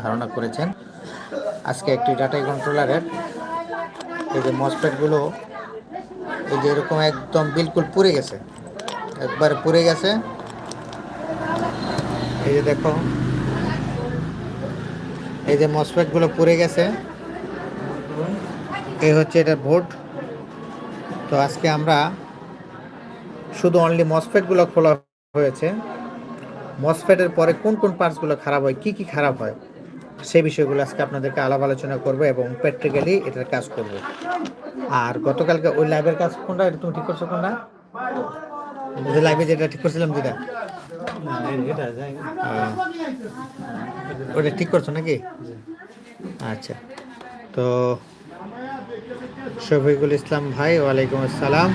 ধারণা করেছেন। আজকে একটি ডাটা কন্ট্রোলারের এই যে মসপেটগুলো এই যে এরকম একদম বিলকুল পুড়ে গেছে। একবার পুড়ে গেছে। এই যে দেখো, এই যে মসপেটগুলো পুড়ে গেছে। এই হচ্ছে এটার ভোট তো আজকে আমরা শুধু অনলি মসফেটগুলো খোলা হয়েছে। মসফেটের পরে কোন কোন পার্টসগুলো খারাপ হয়, কি কি খারাপ হয়, সেই বিষয়গুলো আজকে আপনাদেরকে আলাপ আলোচনা করব এবং প্র্যাকটিক্যালি এটার কাজ করব। আর গতকালকে ওই লাইভের কাজ কোনটা, এটা তুমি ঠিক করছ কোনটা? লাইভে যেটা ঠিক করছিলাম যেটা? ওটা ঠিক করছ নাকি? আচ্ছা তো শফিকুল ইসলাম ভাই, ওয়ালাইকুম আসসালাম।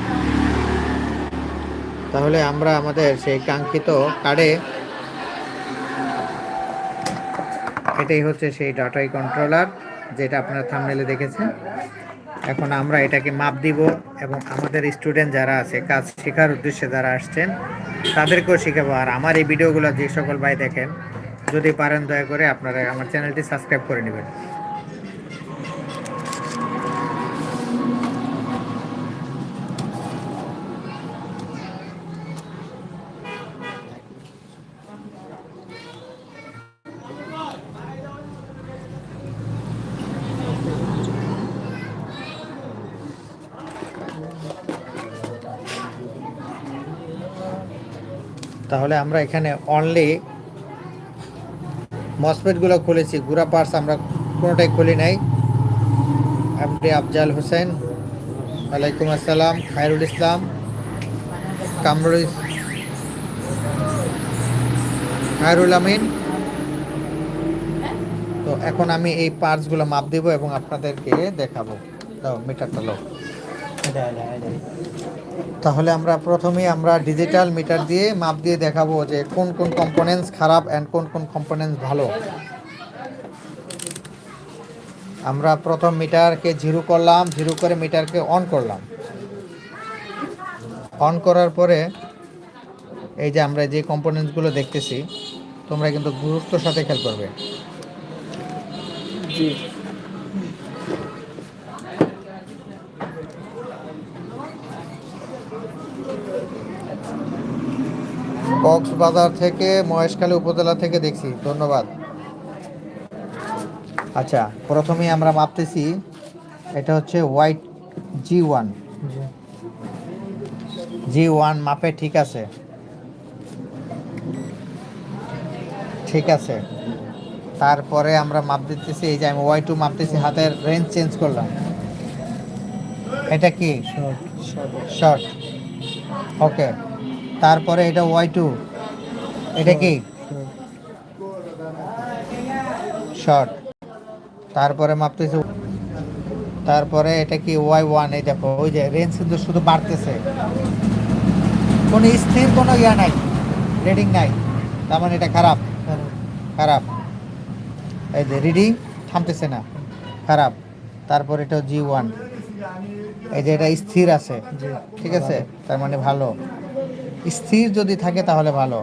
তাহলে আমরা আমাদের সেই কাঙ্ক্ষিত কার্ডে এটাই হচ্ছে সেই ডাটাই কন্ট্রোলার যেটা আপনারা থামনেলে দেখেছেন। এখন আমরা এটাকে মাপ দিব এবং আমাদের স্টুডেন্ট যারা আছে, কাজ শেখার উদ্দেশ্যে যারা আসছেন, তাদেরকেও শেখাবো। আর আমার এই ভিডিওগুলো যে সকল ভাই দেখেন, যদি পারেন দয়া করে আপনারা আমার চ্যানেলটি সাবস্ক্রাইব করে নেবেন। তাহলে আমরা এখানে অনলি মসপেটগুলো খুলেছি। গুড়া পার্টস আমরা কোনোটাই খুলি নাই। এমডি আফজাল হোসেন, ওয়ালাইকুম আসসালাম, খায়রুল ইসলাম, কামরুল খায়রুল আমিন। তো এখন আমি এই পার্টসগুলো মাপ দেব এবং আপনাদেরকে দেখাবো। দাও, মিটারটা লো। তাহলে আমরা প্রথমেই আমরা ডিজিটাল মিটার দিয়ে মাপ দিয়ে দেখাবো যে কোন কোন কম্পোনেন্টস খারাপ অ্যান্ড কোন কোন কম্পোনেন্টস ভালো। আমরা প্রথম মিটারকে জিরো করলাম জিরো করে মিটারকে অন করলাম। অন করার পরে এই যে আমরা যে কম্পোনেন্টসগুলো দেখতেছি তোমরা কিন্তু গুরুত্বর সাথে খেয়াল করবে। জি। কক্সবাজার থেকে মহেশখালী উপজেলা থেকে দেখছি। ধন্যবাদ। আচ্ছা প্রথমেই আমরা মাপতেছি এটা হচ্ছে white G one. G one মাপে ঠিক আছে। ঠিক আছে। তারপরে আমরা মাপ দিতেছি এই যে আমি ওয়াই টু মাপতেছি হাতের রেঞ্জ চেঞ্জ করলাম। এটা কি? শর্ট শর্ট ওকে তারপরে এটা ওয়াই টু এটা কি? শর্ট তারপরে মাপতেছে তারপরে এটা কি ওয়াই ওয়ান এই দেখো ওই যে রেঞ্জ কিন্তু শুধু বাড়তেছে। কোনো স্থির কোনো ইয়া নাই রেডিং নাই। তার মানে এটা খারাপ। খারাপ। এই যে রিডিং থামতেছে না। খারাপ। তারপর এটা জি ওয়ান এই যে এটা স্থির আছে। ঠিক আছে? তার মানে ভালো। স্থির যদি থাকে তাহলে ভালো।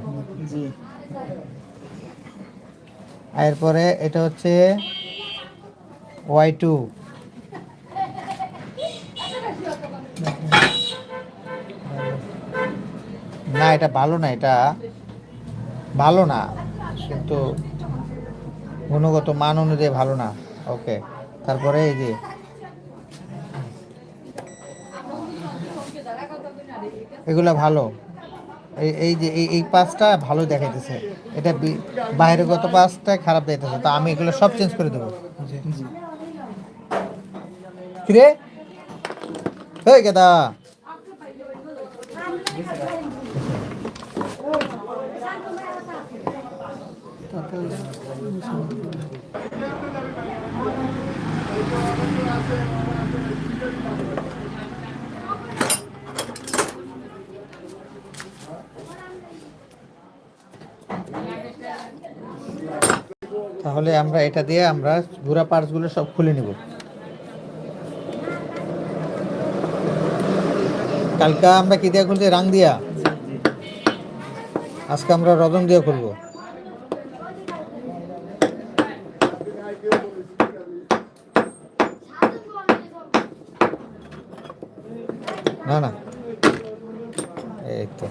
এরপরে এটা হচ্ছে ওয়াই টু না এটা ভালো না এটা ভালো না কিন্তু গুণগত মান অনুযায়ী ভালো না। ওকে তারপরে এই যে এগুলা ভালো। এই যে, এই পাঁচটা ভালো দেখাইতেছে। এটা বি- বাইরের গত পাঁচটা খারাপ দেখাইতেছে। তো আমি এগুলো সব চেঞ্জ করে দেবো। কিরে? হয়ে গেদা। তাহলে আমরা এটা দিয়ে আমরা ঘোরা পার্টসগুলো সব খুলে নিব। কালকা আমরা কি দিয়া খুলছি? রাং দিয়া? আজকে আমরা রদন দিয়ে খুলবো। না না। এই তো।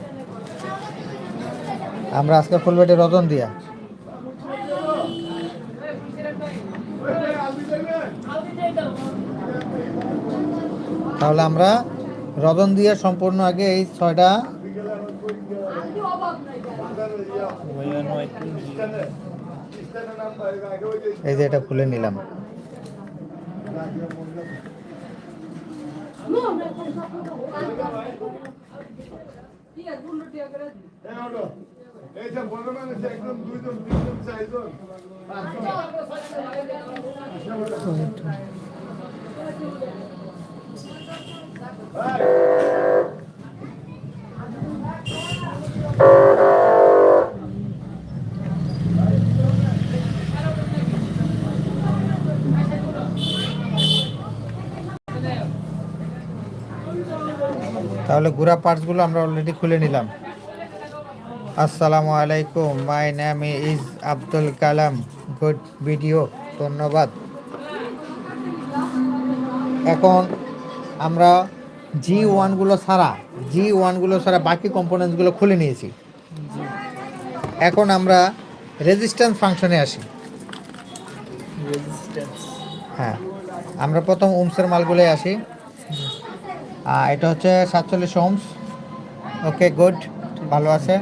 আমরা আজকে ফুল বেটে রতন দিয়া। তাহলে আমরা রদন দিয়া সম্পূর্ণ আগে এই ছয়টা এই যে এটা খুলে নিলাম। একদম তাহলে গুড়া পার্টসগুলো আমরা অলরেডি খুলে নিলাম। আসসালামু আলাইকুম my name is Abdul Kalam good video ধন্যবাদ। এখন আমরা জি ওয়ানগুলো ছাড়া জি ওয়ানগুলো ছাড়া বাকি কম্পোনেন্টসগুলো খুলে নিয়েছি। এখন আমরা রেজিস্ট্যান্স ফাংশনে আসি। হ্যাঁ আমরা প্রথম ওমসের মালগুলোয় আসি। এটা হচ্ছে সাতচল্লিশ ওমস। ওকে গুড ভালো আছে।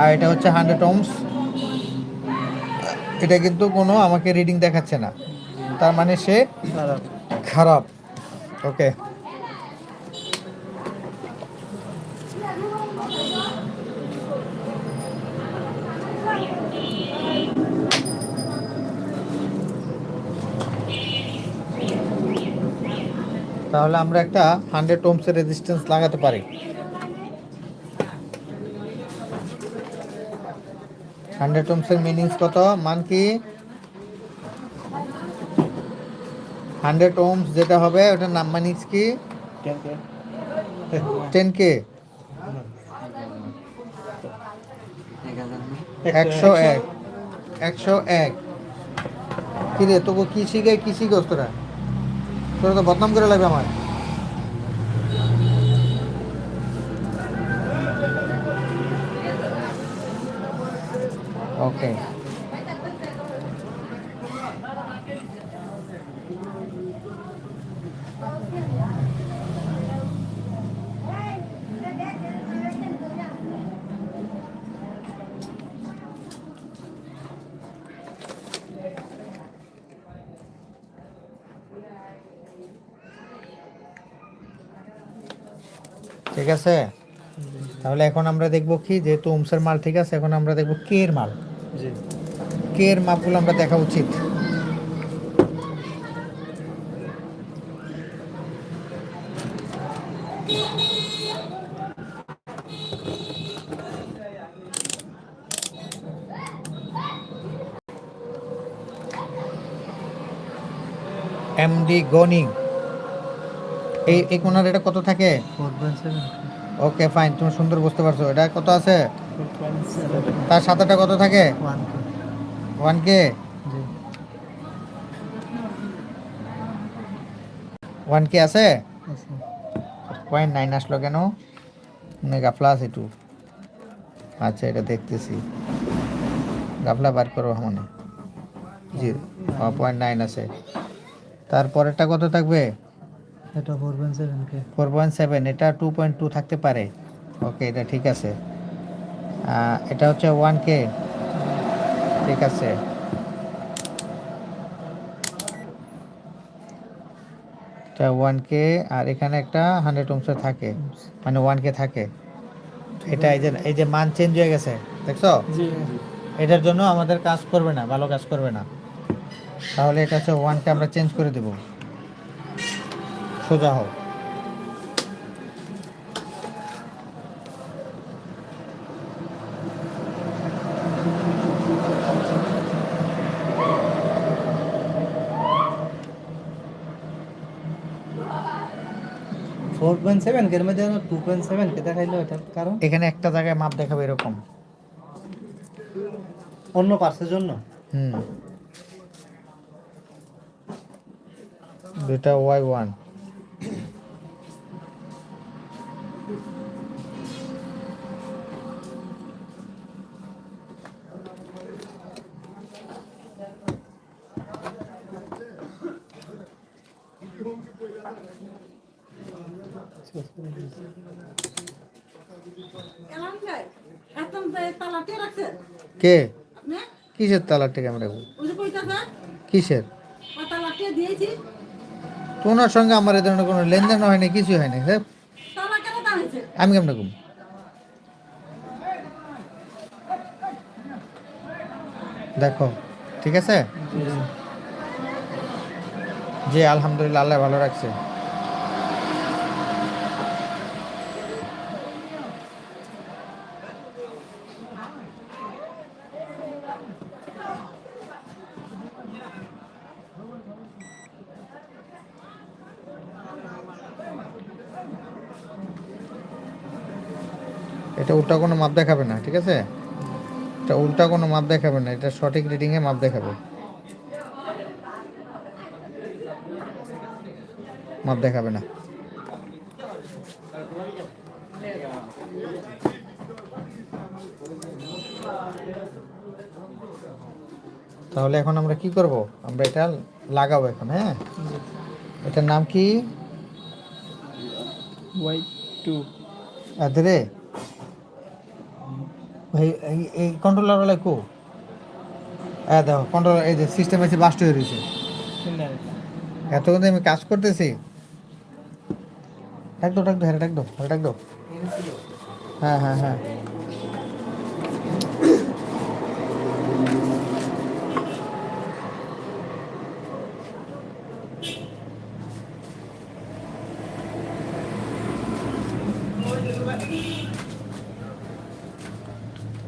আর এটা হচ্ছে হান্ড্রেড ওমস। এটা কিন্তু কোনো আমাকে রিডিং দেখাচ্ছে না। তার মানে সে খারাপ। ওকে তাহলে আমরা একটা হান্ড্রেড ওমসের রেজিস্ট্যান্স লাগাতে পারি। হান্ড্রেড ওমসের মিনিংস কত? মান কি? হান্ড্রেড ওমস যেটা হবে ওটার নাম মানিস কি? টেন কে একশো এক। একশো এক। কিরে তোকে কি শিখে কি শিখোস তোরা? তোরা তো বদনাম করে লাগবে আমার। ওকে ঠিক আছে? তাহলে এখন আমরা দেখব কি? যেহেতু ওমসের মাল ঠিক আছে এখন আমরা দেখব কে এর মাল। কে এর মাপগুলো আমরা দেখা উচিত। এমডি গনিং। এই এই কোনার এটা কত থাকে? ওকে ফাইন তুমি সুন্দর বুঝতে পারছ। এটা কত আছে? তার সাথেটা কত থাকে? ওয়ান কে ওয়ান কে আছে? আছে পয়েন্ট নাইন আসলো কেন? মেগা প্লাস একটু আচ্ছা এটা দেখতেছি। গাফলা বার করো মানে জি পয়েন্ট নাইন আছে। তারপরেরটা কত থাকবে? এটা ফোর পয়েন্ট সেভেন কে ফোর পয়েন্ট সেভেন এটা টু পয়েন্ট টু থাকতে পারে। ওকে এটা ঠিক আছে। এটা হচ্ছে ওয়ান কে ঠিক আছে। এটা ওয়ান কে আর এখানে একটা হান্ড্রেড অংশ থাকে। মানে ওয়ান কে থাকে। এটা এই যে এই যে মান চেঞ্জ হয়ে গেছে দেখছ? জি। এটার জন্য আমাদের কাজ করবে না ভালো কাজ করবে না। তাহলে এটা হচ্ছে ওয়ানকে আমরা চেঞ্জ করে দেব। সোজা হোক ফোর পয়েন্ট সেভেন মধ্যে টু পয়েন্ট সেভেন কে দেখাইলো এটার কারণ? এখানে একটা জায়গায় মাপ দেখাবে এরকম। অন্য পার্সের জন্য? হুম। দুইটা ওয়াই ওয়ান কে? আপনি? কিসের তালার টেকে আমরা রাখব? কিসের? ওই তালাতে দিয়েছি, তো ওনার সঙ্গে আমার এ ধরনের কোনো লেনদেন হয়নি কিছুই হয়নি হ্যাঁ? দাঁড়িয়েছে? আমি কেমন ঘুম দেখো ঠিক আছে? জি। আলহামদুলিল্লাহ আল্লাহ ভালো রাখছে এটা উল্টা কোনো মাপ দেখাবে না ঠিক আছে? এটা উল্টা কোনো মাপ দেখাবে না এটা সঠিক রিডিংয়ে মাপ দেখাবে। মাপ দেখাবে না। তাহলে এখন আমরা কি করব? আমরা এটা লাগাবো এখন হ্যাঁ? এটার নাম কি? Y two. আদরে ভাই এই এই কন্ট্রোলার ওলা কো? হ্যাঁ দেখো কন্ট্রোল এই যে সিস্টেম এসে বাস্ট হয়ে রয়েছে। এতক্ষণ আমি কাজ করতেছি। ডাক দো ডাক দো হ্যাঁ ডাক দো ডাক দো হ্যাঁ হ্যাঁ হ্যাঁ।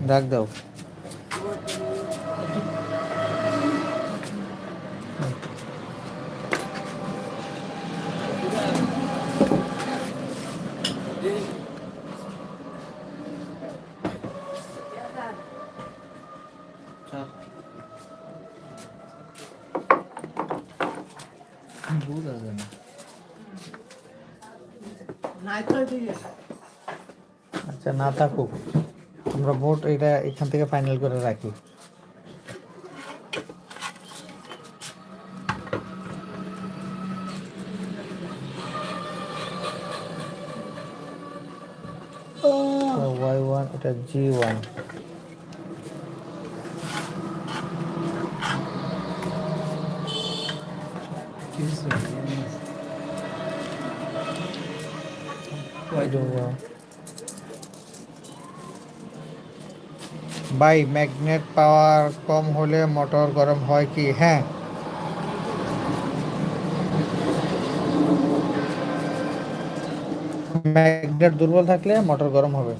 ডাক দাও বোঝা যায় না আচ্ছা না থাকুক আমরা ভোট এটা এখান থেকে ফাইনাল করে রাখি। ওয়াই ওয়ান এটা G one by magnet power কম হলে মোটর গরম হয় কি? হ্যাঁ। ম্যাগনেট দুর্বল থাকলে মোটর গরম হবে।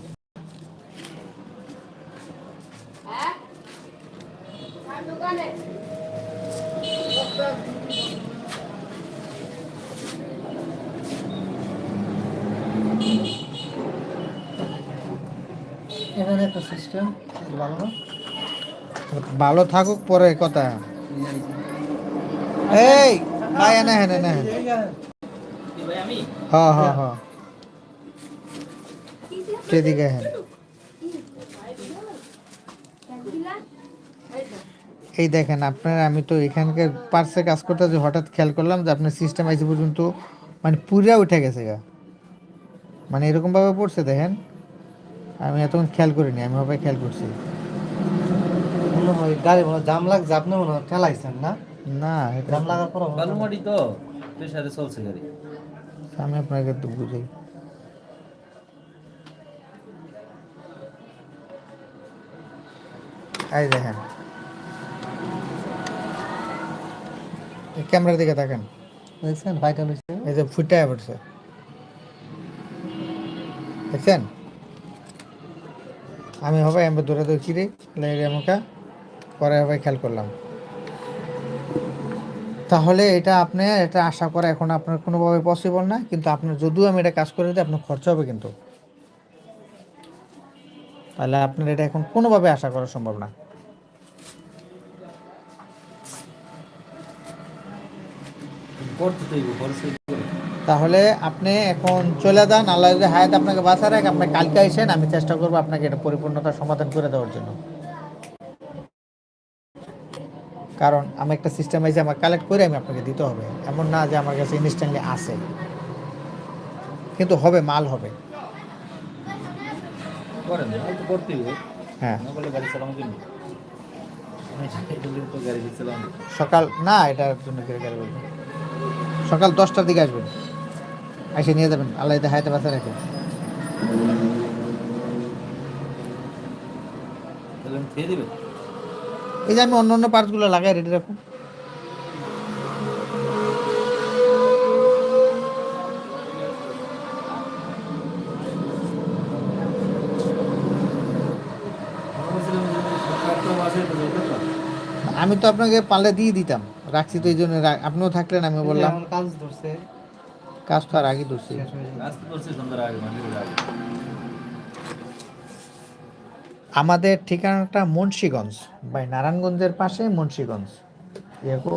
ভালো থাকুক পরে কথা। এই, ভাই, এনে হেন হেন হ্যাঁ হ্যাঁ হ্যাঁ হ্যাঁ এই দেখেন, আপনার, আমি তো এখানকার পার্সে কাজ করতে যে হঠাৎ খেয়াল করলাম যে আপনার সিস্টেম আইসি পর্যন্ত মানে পুরা উঠে গেছে গা। মানে এরকমভাবে পড়ছে, দেখেন। আমি এতক্ষণ খেয়াল করিনি আমি ভাবে খেয়াল করছি। মনে হয় গাড়ি মনে জাম লাগছে আপনি মনে হয় ঠেলাইছেন না? না এটা জাম লাগার পর বালু তো প্রেসারে চলছে গাড়ি। আমি আপনাকে একটু বুঝাই। এই দেখেন। এই ক্যামেরার দিকে তাকান। দেখছেন? ভাইটাল হয়েছে এই যে ফুটে পড়ছে। দেখছেন? আমি হবে, আমি দৌড়ে দৌড় চিরে লেগে আমাকে। পরে হবে, খেয়াল করলাম। তাহলে এটা আপনি, এটা আশা করা এখন আপনার কোনোভাবে পসিবল না, কিন্তু আপনার যদিও আমি এটা কাজ করে দিই, আপনার খরচা হবে কিন্তু। তাহলে আপনার এটা এখন কোনোভাবে আশা করা সম্ভব না। করতে তাহলে আপনি এখন চলে যান আল্লাহ যদি হায়াত আপনাকে বাঁচা রাখ আপনি কালকে আসেন আমি চেষ্টা করব আপনাকে এটা পরিপূর্ণতার সমাধান করে দেওয়ার জন্য। কারণ আমি একটা সিস্টেম আছে আমার কালেক্ট করে আমি আপনাকে দিতে হবে। এমন না যে আমার কাছে ইনস্ট্যান্টলি আসে কিন্তু হবে মাল হবে। হ্যাঁ। সকাল না এটার জন্য সকাল দশটার দিকে আসবেন। এসে নিয়ে যাবেন আল্লাহ হায়াতে বাঁচা রাখে। এই যে আমি অন্য অন্য পার্টসগুলো লাগাই রেডি রাখুন। আমি তো আপনাকে পাল্লে দিয়ে দিতাম রাখছি তো এই জন্য রা- আপনিও থাকলেন আমি বললাম। কাজ ধরছে। কাজ তো আর আগে ধরছি। আমাদের ঠিকানাটা মুন্সীগঞ্জ বাই নারায়ণগঞ্জের পাশে মুন্সীগঞ্জ। দেখো।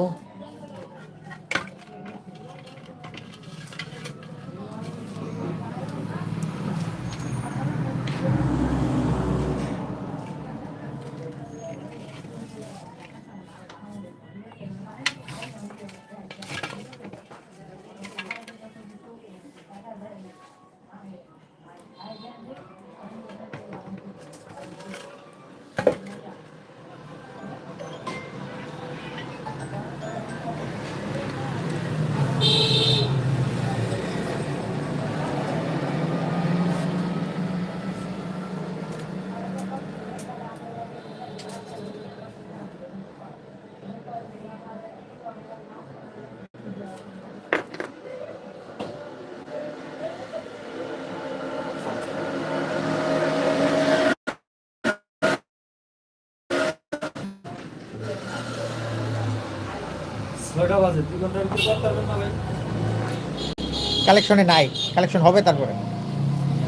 কালেকশনে নাই কালেকশন হবে তারপরে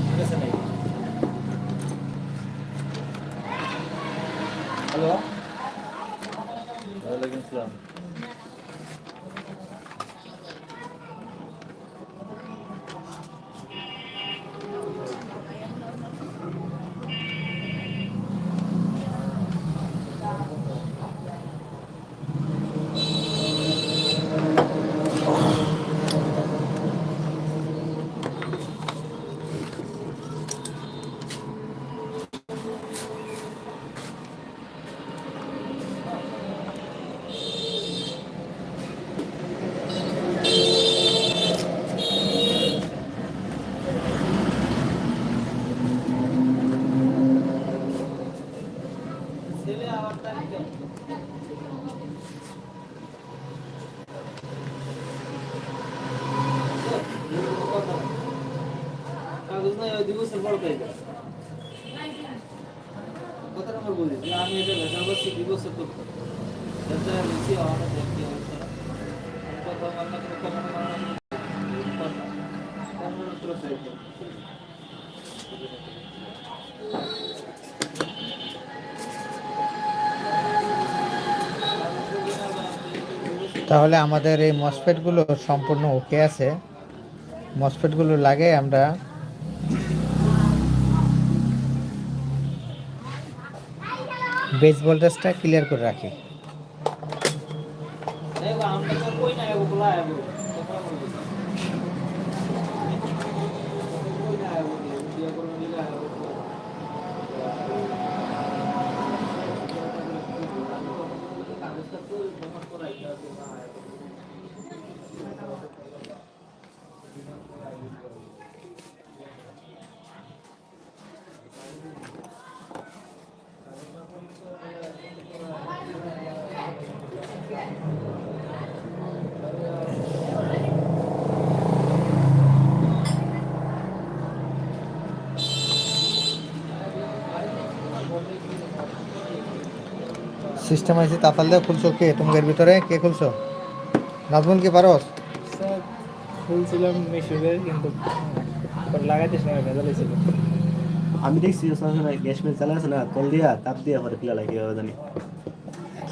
ঠিক আছে নাই হ্যালো ওয়ালাইকুম আসসালাম কাগজ নাই ওই দিবসের বড় তাই কত নম্বর বলি যে আমি এটা লেখা করছি দিবসের তথ্য যাতে বেশি আমার দেখতে হচ্ছে কথা মানে কথা মানে কথা কথা কথা তাহলে আমাদের এই মসফেটগুলো সম্পূর্ণ ওকে আছে। মসফেটগুলো লাগে আমরা বেস ভোল্টেজটা ক্লিয়ার করে রাখি দেখো আমরা তো কই না এগো বলা এগো কথা বলব কই না এগো দিয়া করো নিলা এগো কাগজটা তো জমা করাই আছে না সিস্টেম আছে তাতাল দিয়ে খুলছো কে? তোমাদের ভিতরে কে খুলছো? নাজমুল কি পারস? স্যার খুলছিলাম মিশুকের কিন্তু লাগাইতেছ না ভেজাল আমি দেখছি গ্যাস মেল চালা আছে না কল দিয়া তাপ দিয়া পরে খোলা লাগে জানি।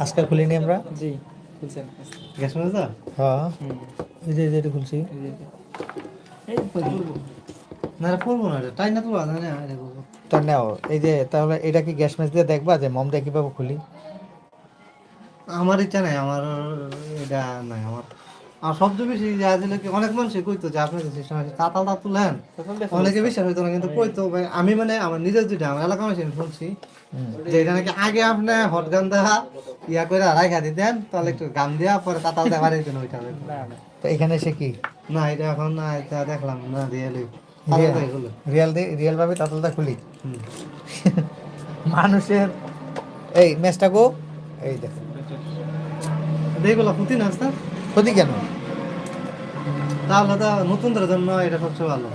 আজকে খুলিনি আমরা? জি খুলছেন। গ্যাস মেজটা হ্যাঁ। এই যে এই যে এটা খুলছি। এই যে এই পড়ব না পড়ব না টাইম না তো না করব তো নাও এই যে তাহলে এটা কি গ্যাস ম্যাচ দিয়ে দেখবা যে মম দিয়ে কীভাবে খুলি? আমার ইচ্ছা নাই আমার এটা নাই আমার আর সবচেয়ে বেশি যে আসলে কি অনেক মানুষই কইতো যে আপনার সিস্টেম আছে তাতাল তা তুলেন অনেকে বিশ্বাস হইতো না কিন্তু কইতো ভাই, আমি মানে আমার নিজের যেটা আমার এলাকা মানুষ শুনছি যে এটা নাকি আগে আপনি হট গান দেখা ইয়া করে রাখা দিতেন তাহলে একটু গান দিয়া পরে তাতাল দেখা দিতেন ওইটা তো এখানে সে কি? না এটা এখন না এটা দেখলাম না রিয়েলি। রিয়েল? রিয়েল রিয়েল ভাবে তাতলটা খুলি? মানুষের এই ম্যাচটা গো। এই দেখো। পুঁতি না ক্ষতি কেন? তাহলে তো নতুনদের জন্য এটা সবচেয়ে ভালো।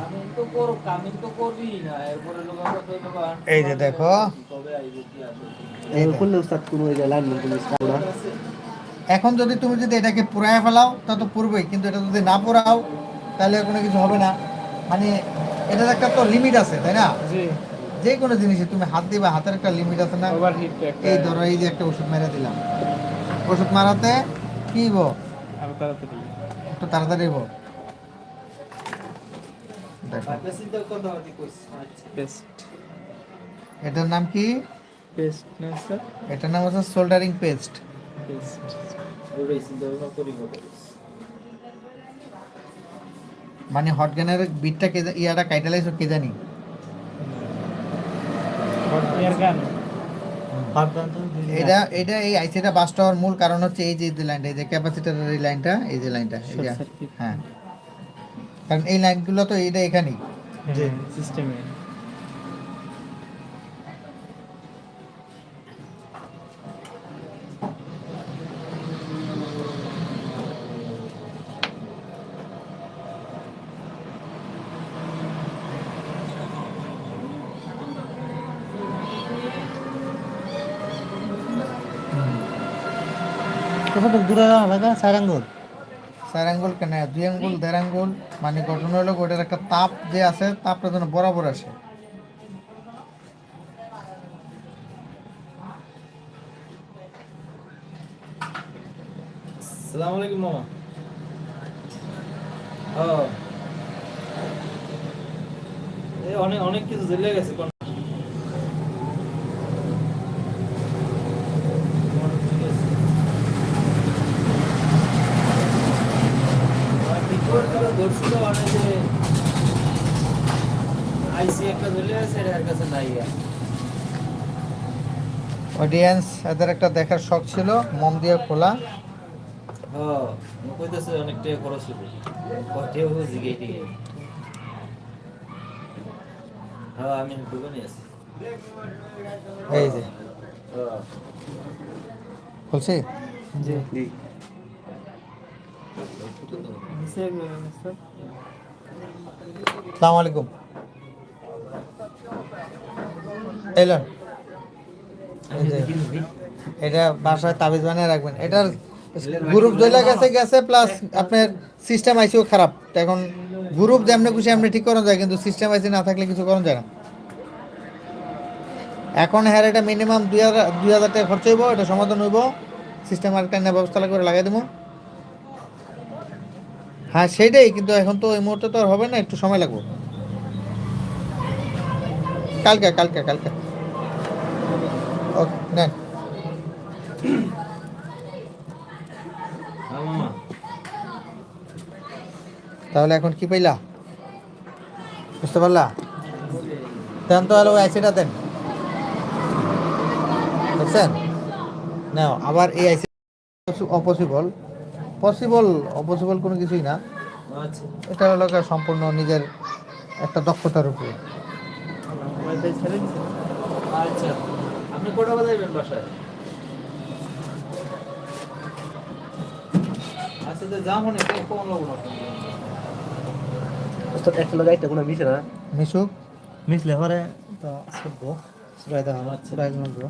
এই যে দেখো। এখন যদি তুমি যদি এটাকে পুরায় ফেলাও তা তো পুরবেই কিন্তু এটা যদি না পুরাও তাহলে কোনো কিছু হবে না। মানে এটার একটা তো লিমিট আছে তাই না? যে কোনো জিনিসে তুমি হাত দিবা হাতের একটা লিমিট আছে না? এই ধরো এই যে একটা ওষুধ মেরে দিলাম। ওষুধ মারাতে কি একটু তাড়াতাড়ি এটার নাম কি? পেস্ট না স্যার এটার নাম হচ্ছে সোল্ডারিং পেস্ট মানে হট গানের বিটটা কে ইয়াটা কাইটালাইছো কে জানি। এর গান এটা এটা এই আইসিটা বাস্ট হওয়ার মূল কারণ হচ্ছে এই যে লাইনটা এই যে ক্যাপাসিটারের এই লাইনটা এই যে লাইনটা এই যে হ্যাঁ। কারণ এই লাইনগুলো তো এটা এখানেই। সিস্টেমে কত দূরে লাগা কেন? দুই আঙ্গুল, দেড় আঙ্গুল? মানে ঘটনা হলো ওটার একটা তাপ যে আছে, তাপটা যেন বরাবর আসে। আসসালামু আলাইকুম, মামা। ও। অনেক অনেক কিছু জেলে গেছে কোন ধরছিল অনেক যে আইসি একটা ধরে আছে এর কাছে নাই আর অডিয়েন্স এদের একটা দেখার শখ ছিল মম দিয়ে খোলা। হ্যাঁ হ্যাঁ আমি দোকানে আছি। এই যে। হ্যাঁ। খুলছি জি। জি। সালাম আলাইকুম। এলন এটা বাসায় তাবিজ বানিয়ে রাখবেন। এটার গ্রুপ জ্বলে গেছে গেছে প্লাস আপনার সিস্টেম আইসিও খারাপ। এখন গ্রুপ যেমনি খুশি এমনি ঠিক করা যায়, কিন্তু সিস্টেম আইসি না থাকলে কিছু করা যায় না। এখন হ্যাঁ এটা মিনিমাম দুই হাজার দুই হাজার টাকা খরচ হইব, এটা সমাধান হইব। সিস্টেম আর একটা ব্যবস্থা করে লাগাই দেবো। হ্যাঁ সেটাই, কিন্তু এখন তো এই মুহূর্তে তো আর হবে না, একটু সময় লাগবে। কালকে কালকে কালকে। ওকে নেন। হ্যাঁ তাহলে এখন কি পাইলা? বুঝতে পারলা? দেন তো হলো ওই আইসিটা দেন। বুঝছেন নাও আবার এই আইসি অপসিবল পসিবল অপসিবল কোনো কিছুই না। আচ্ছা। এটা হলো সম্পূর্ণ নিজের একটা দক্ষতার উপরে। আচ্ছা। আপনি কটা বাজাইবেন বাসায়? আচ্ছা তো কম লাগবো না একটা লাগা একটা কোনো মিশে না? মিশুক মিশলে পরে তো শুনব সুরাই দাও আমার সুরাই লাগবো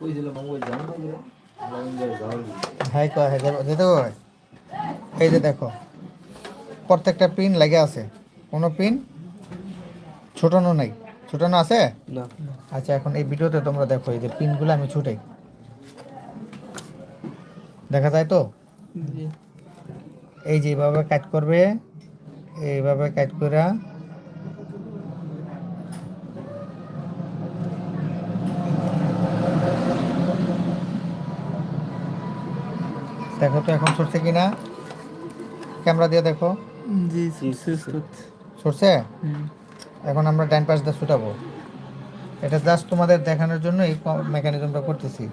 কই দিল মোবাইল জান না দিল? মোবাইল যাও হাই কয় হাই দেবো কয়? এই যে দেখো প্রত্যেকটা পিন লেগে আছে। কোনো পিন ছোটানো নাই। ছোটানো আছে? না। আচ্ছা এখন এই ভিডিওতে তোমরা দেখো এই যে পিনগুলো আমি ছুটাই দেখা যায় তো? এই যে এইভাবে কাজ করবে এইভাবে কাজ করে। দেখো তো এখন সরছে কিনা? ক্যামেরা দিয়ে দেখো। জি সুস্থ সরছে এখন আমরা ডাইন পাশ দিয়ে ছুটাবো। এটা জাস্ট তোমাদের দেখানোর জন্য এই মেকানিজমটা করতেছি।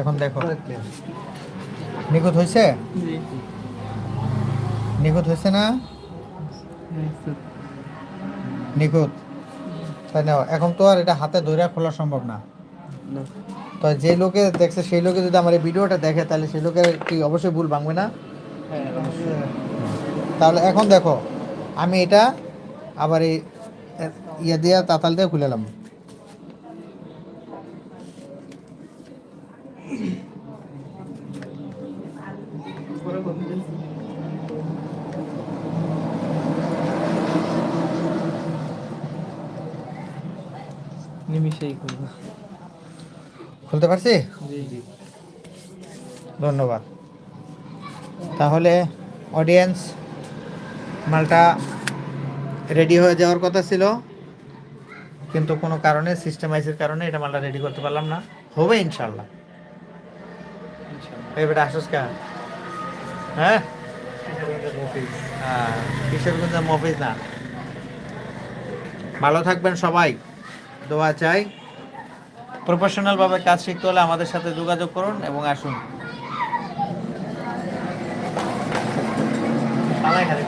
এখন দেখো। নিখুঁত হয়েছে নিখুঁত। হয়েছে না? নিখুঁত। তাই না এখন তো আর এটা হাতে ধরে খোলা সম্ভব না। তো যে লোকে দেখছে সেই লোকে যদি আমার এই ভিডিওটা দেখে তাহলে সেই লোকের কি অবশ্যই ভুল ভাঙবে না? তাহলে এখন দেখো আমি এটা আবার এই ইয়ে দিয়ে তাতাল দিয়ে খুলে খুলেলাম নিমিশেই করব। খুলতে পারছি? ধন্যবাদ। তাহলে অডিয়েন্স মালটা রেডি হয়ে যাওয়ার কথা ছিল কিন্তু কোনো কারণে সিস্টেমাইজের কারণে এটা মালটা রেডি করতে পারলাম না। হবে ইনশাল্লাহ এই বেটা আসুস কা হ্যাঁ? হ্যাঁ, কিশোরগঞ্জ মফিজ না। ভালো থাকবেন সবাই। দোয়া চাই। প্রফেশনালভাবে কাজ শিখতে হলে আমাদের সাথে যোগাযোগ করুন এবং আসুন। ভালো খালি,